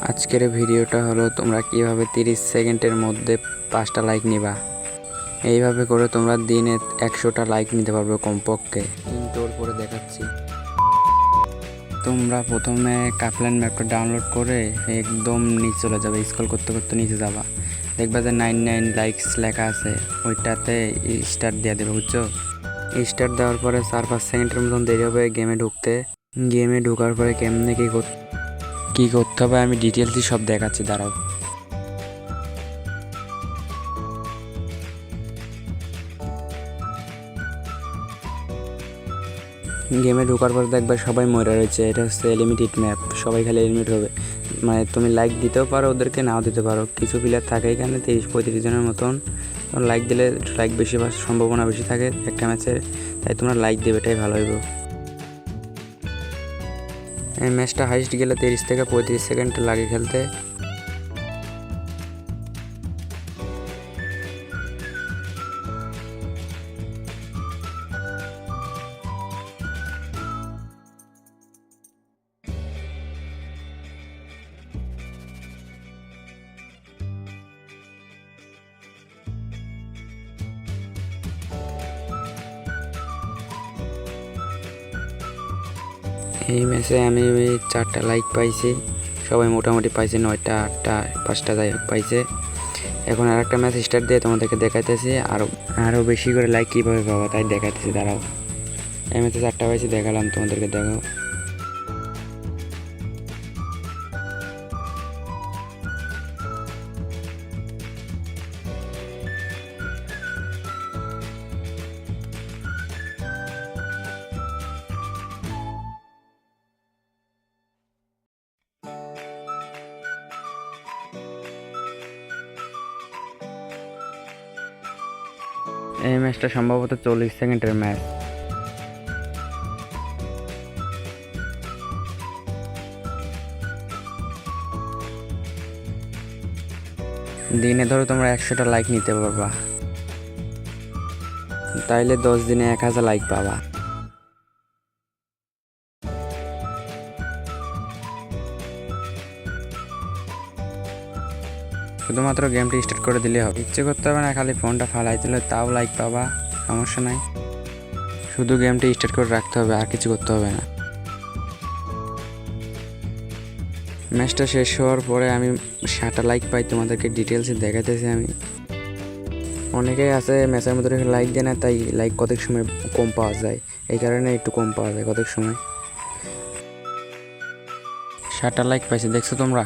আজকের ভিডিওটা হলো তোমরা কীভাবে তিরিশ সেকেন্ডের মধ্যে পাঁচটা লাইক নিবা। এইভাবে করে তোমরা দিনে একশোটা লাইক নিতে পারবে কমপক্ষে। ওর পরে দেখাচ্ছি। তোমরা প্রথমে কাপলান ম্যাপটা ডাউনলোড করে একদম নিচে চলে যাবে স্ক্রল করতে করতে নিচে যাবা। দেখবা যে নাইন নাইন লাইকস লেখা আছে ওইটাতে স্টার্ট দিয়ে দেবে বুঝছ? স্টার্ট দেওয়ার পরে চার পাঁচ সেকেন্ডের মতন দেরি হবে গেমে ঢুকতে। গেমে ঢোকার পরে কেমনে কী করতে কী করতে হবে, আমি ডিটেলসই সব দেখাচ্ছি, দাঁড়াও। গেমে ঢোকার পর দেখবে সবাই মরে রয়েছে, এটা হচ্ছে লিমিটেড ম্যাপ সবাই খালি লিমিট হবে। মানে তুমি লাইক দিতেও পারো, ওদেরকে নাও দিতে পারো। কিছু প্লেয়ার থাকে এখানে তিরিশ পঁয়ত্রিশ জনের মতন। লাইক দিলে লাইক বেশি পাওয়ার সম্ভাবনা বেশি থাকে একটা ম্যাচে তাই তোমরা লাইক দেবে, এটাই ভালো হইব। ম্যাচটা হাইস্ট গেলে তিরিশ থেকে পঁয়ত্রিশ সেকেন্ড লাগে খেলতে। এই ম্যাচে আমি চারটা লাইক পাইছি। সবাই মোটামুটি পাইছে নয়টা, আটটা, পাঁচটা যাই হোক পাইছে। এখন আর একটা ম্যাচ স্টার্ট দিয়ে তোমাদেরকে দেখাইতেছি। আরও আরও বেশি করে লাইক কীভাবে পাবো তাই দেখাইতেছি, দাঁড়াও। এই ম্যাচে চারটা পাইছি, দেখালাম তোমাদেরকে, দেখাও। এই ম্যাচটা সম্ভবত চল্লিশ সেকেন্ডের ম্যাচ। দিনে ধরো তোমরা একশোটা লাইক নিতে পারবা। তাইলে দশ দিনে এক হাজার লাইক পাবা। শুধুমাত্র গেমটি স্টার্ট করে দিলে হবে। ইচ্ছে করতে হবে না, খালি ফোনটা ফালাই দিলে তাও লাইক পাবা, সমস্যা নাই। শুধু গেমটি স্টার্ট করে রাখতে হবে, আর কিছু করতে হবে না। ম্যাচটা শেষ হওয়ার পরে আমি সাতটা লাইক পাই, তোমাদেরকে ডিটেলসে দেখাতেছি আমি। অনেকেই আছে ম্যাচের মধ্যে লাইক দেয় না, তাই লাইক কতক সময় কম পাওয়া যায়? এই কারণে একটু কম পাওয়া যায় কতক সময়। সাতটা লাইক পাইছে, দেখছ তোমরা?